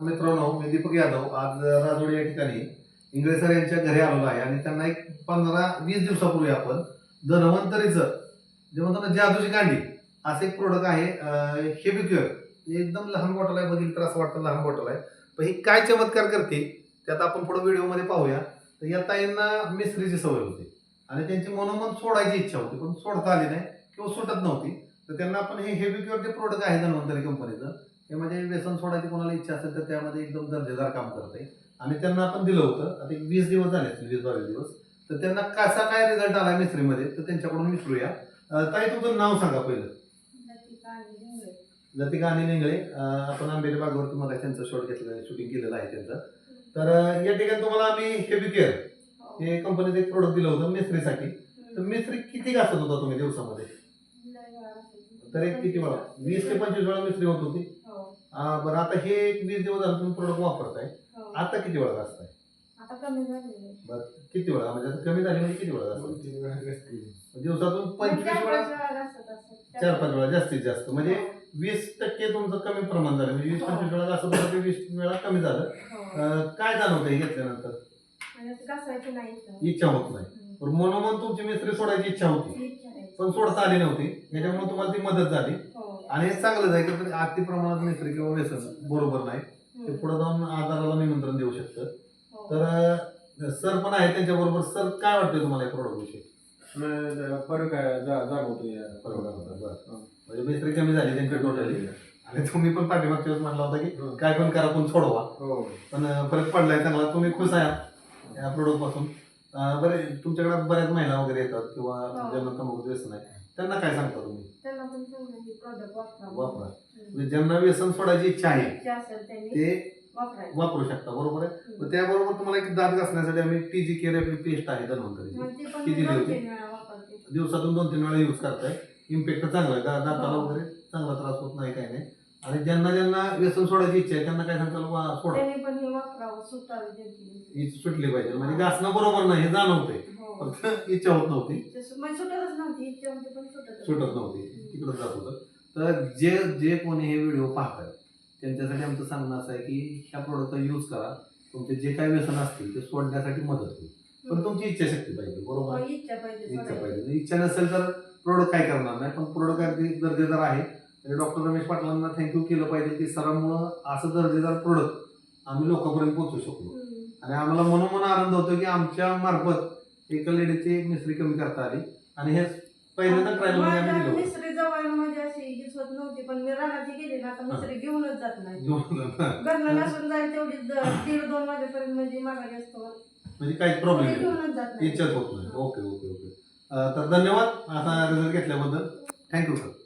मित्रांनो मी दीपक यादव. आज राजवाडी या ठिकाणी इंगळे सर यांच्या घरी आलेलो आहे आणि त्यांना एक पंधरा वीस दिवसापूर्वी आपण धन्वंतरीचं जे म्हणतो ना जादूची गांडी असं एक प्रोडक्ट आहे हेबिक्युअर एकदम लहान बॉटल आहे बघितलं तर असं वाटतं लहान बॉटल आहे. पण ही काय चमत्कार करते त्यात आपण पुढे व्हिडिओमध्ये पाहूया. तर या ताईंना मिस्त्रीची सवय होती. आणि त्यांची मनोमन सोडायची इच्छा होती पण सोडता आली नाही किंवा सुटत नव्हती. तर त्यांना आपण हे हेबिक्युअर जे प्रोडक्ट आहे धन्वंतरी कंपनीचं ते म्हणजे व्यसन सोडायची कोणाला इच्छा असेल तर त्यामध्ये एकदम दर्जेदार काम करते आणि त्यांना आपण दिलं होतं आता एक वीस दिवस झाले असतील वीस बावीस दिवस. तर त्यांना कसा काय रिझल्ट आला मिस्त्रीमध्ये? तर त्यांच्याकडून विचारूया. अं, ताई तुमचं नाव सांगा पहिलं. लतिका आणि निंगळे. आपण आंबेरी बागवरती मला त्यांचं शॉट घेतलं शूटिंग केलेलं आहे त्यांचं. तर या ठिकाणी तुम्हाला आम्ही हेबिकेअर हे. कंपनीचं एक प्रोडक्ट दिलं होतं मिस्त्रीसाठी. तर मिस्त्री किती घासत होता तुम्ही दिवसामध्ये? तर एक किती वेळा वीस ते पंचवीस वेळा मिस्त्री होत. होती अं, बरं आता हे एक वीस दिवस झालं तुम्ही प्रोडक्ट वापरताय. आता किती वेळा घासताय आता कमी झालेले बरं किती वेळा? म्हणजे आता कमी झाली म्हणजे किती वेळा घासताय दिवसातून पंचवीस वेळा चार पाच वेळा जास्तीत जास्त. म्हणजे वीस टक्के तुमचं कमी प्रमाण झालं. म्हणजे वीस पंचवीस वेळा घासत होता ते वीस वेळा कमी झालं. अं, काय जाणवतं हे घेतल्यानंतर घासायची नाही इच्छा. होत नाही. पण मनोमन तुमची मिस्त्री सोडायची इच्छा होती. पण सोडता आली नव्हती. याच्यामुळे तुम्हाला ती मदत झाली. आणि हे चांगलंच आहे की अति प्रमाणात मिस्त्री किंवा व्यसन बरोबर नाही. ते पुढे जाऊन आजाराला निमंत्रण देऊ शकतं. तर सर पण आहे त्यांच्या बरोबर सर काय वाटतं तुम्हाला या प्रोडक्ट विषयी? नाही, फरक आहे जा जाणवतो या बरं. म्हणजे मिस्त्री कमी झाली त्यांची टोटली आणि तुम्ही पण पाठीमागच्या वेळेस म्हटला होता की काय पण करा पण सोडवा. हो. पण फरक पडलाय चांगला. तुम्ही खुश आहात या प्रोडक्टपासून. बरे तुमच्याकडे बऱ्याच महिला वगैरे येतात किंवा हो. ज्यांना तंबाखू व्यसन आहे त्यांना काय सांगता तुम्ही? त्यांना पण सांगायची प्रोडक्ट वापरा वापरा. म्हणजे ज्यांना व्यसन सोडायची इच्छा आहे इच्छा असेल त्यांनी ते वापरायचं. वापरू शकता बरोबर आहे? मग त्याबरोबर तुम्हाला एक दात घासण्यासाठी आम्ही टी जी केअर आपली पेस्ट आहे धन्वंतरीची. मग ते पण किती दोन दिली तीन वेळा वापरते. दिवसातून दोन तीन वेळा यूज करताय. इम्पॅक्ट चांगला आहे दा- दाताला हो. वगैरे चांगला त्रास होत नाही काही नाही. आणि ज्यांना ज्यांना व्यसन सोडायची इच्छा आहे त्यांना काय सांगताल सोडा. त्यांनी पण हे वापरावं सुटावी त्यांची ही सुटली पाहिजे. म्हणजे घासणं बरोबर नाही हे जाणवतंय. हो. फक्त इच्छा होत नव्हती. तसं म्हणजे सुटतच नव्हती इच्छा होती पण सुटत सुटत नव्हती. तिकडं जात होतं. तर जे जे कोणी हे व्हिडिओ पाहतात त्यांच्यासाठी आमचं सांगणं असं आहे की ह्या प्रोडक्टचा यूज करा. तुमचे जे काही व्यसन असतील ते सोडण्यासाठी मदत होईल. पण तुमची इच्छाशक्ती पाहिजे बरोबर? आहे? इच्छा पाहिजे इच्छा सोडायची. पाहिजे. इच्छा नसेल तर प्रोडक्ट काय करणार नाही. पण प्रोडक्ट अगदी दर्जेदार आहे. आणि डॉक्टर रमेश पाटलांना थँक्यू केलं पाहिजे की सरांमुळं असं दर्जेदार प्रोडक्ट आम्ही लोकांपर्यंत पोहोचू शकलो. आणि आम्हाला मनोमन आनंद होतो की आमच्या मार्फत एका लेडीची मिस्त्री कमी करता आली. आणि हे पहिल्यांदा ट्रायलमध्ये आम्ही माझ्या दिलं होतं. मिसरी जवळ म्हणजे अशी हीच होत नव्हती पण मी रानाची गेली ना आता मिसरी घेऊनच जात नाही. घरनं नसून जाईल तेवढी द- दीड दोन वाजेपर्यंत म्हणजे असतो. म्हणजे काहीच प्रॉब्लेम नाही. घेऊनच जात नाही. इच्छाच होत नाही. Okay okay okay. अं, तर धन्यवाद. असा रिझल्ट घेतल्याबद्दल. Thank you sir